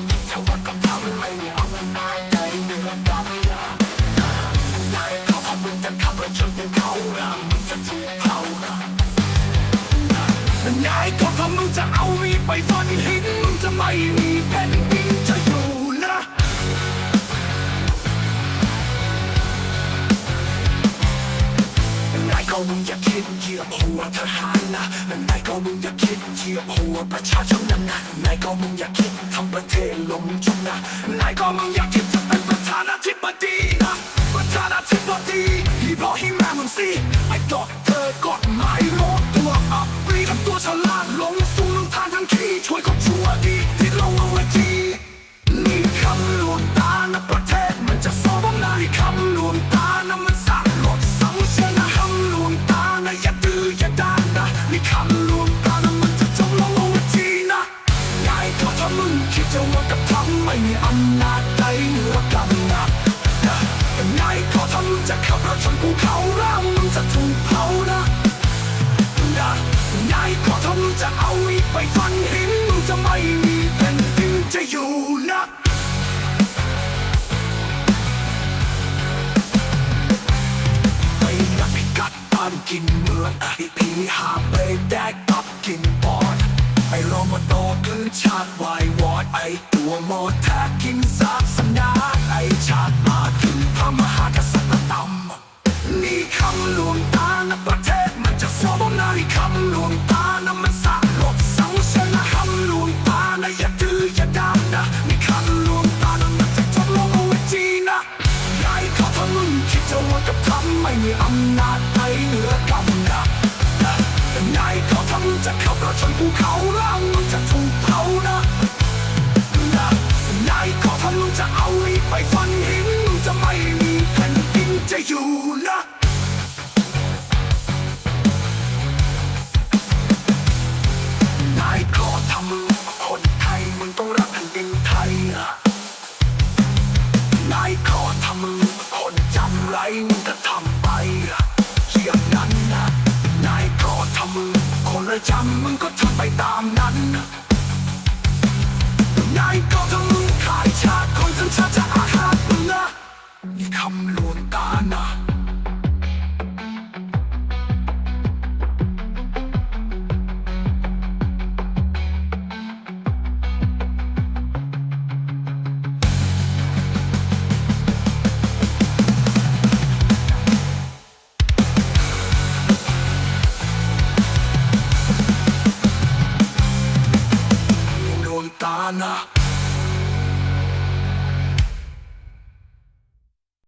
นผิดเท่าว่ากับทำไม่เอามันมาใจเนื้อดำยานายก็เพราะมึงจะขับรถชนกันเขาละมึงจะถูเผาละนายก็พราะมึงจะเอามีไปฟันหินมึงจะไม่มีแผ่นดิน ก็มึงอย่าคิดเหยียบหัวทหารนะนายก็มึงอย่าคิดเหยียบหัวประชาชนนะนะนายก็มึงอย่าคิดทำประเทศลมจมนะนายก็มึงอย่าคิดจะเป็นประธานาธิบดี ชนภูเขาแล้วมึงจะถูกเผานะนะนายก็ถ้ามึงจะเอาอีกไปฟันหินมึงจะไม่มีแผ่นดินจะอยู่นะไปนักพิกัดตามกินเมืองไอ้ผีหาไปแดกตับกินปอดไอ้โรมาโตคือชาติว ตานะประเทศมันจะสอบนานี่คำลวงตานะมันสร้างรถเสาเสนะคำลวงตานะอย่าดื้ออย่าดำนะนี่คำลวงตานะมันจะจมลงเอาไว้ทีนะนายขาถ้ามึงคิดจะว่ากับทำไม่มีอำนาจใดเหนือกำนัดนายเขาถ้ามึงจะเขับรถชนภูเขาแล้วมึงจะถูกเผานะนายเขาถ้ามึงจะเอาอีกไปฟันหินจะไม่มีแผ่นดินจะอยู่นะ มึงก็ทำไปอย่างนั้นนะนายก็ทำมึงคนละจำมึงก็ทำไปตามนั้นนายก็ทำมึงขายชาติคนจนชาติจะอาฆาตมึงนะนี่คำลวงตานะ sana.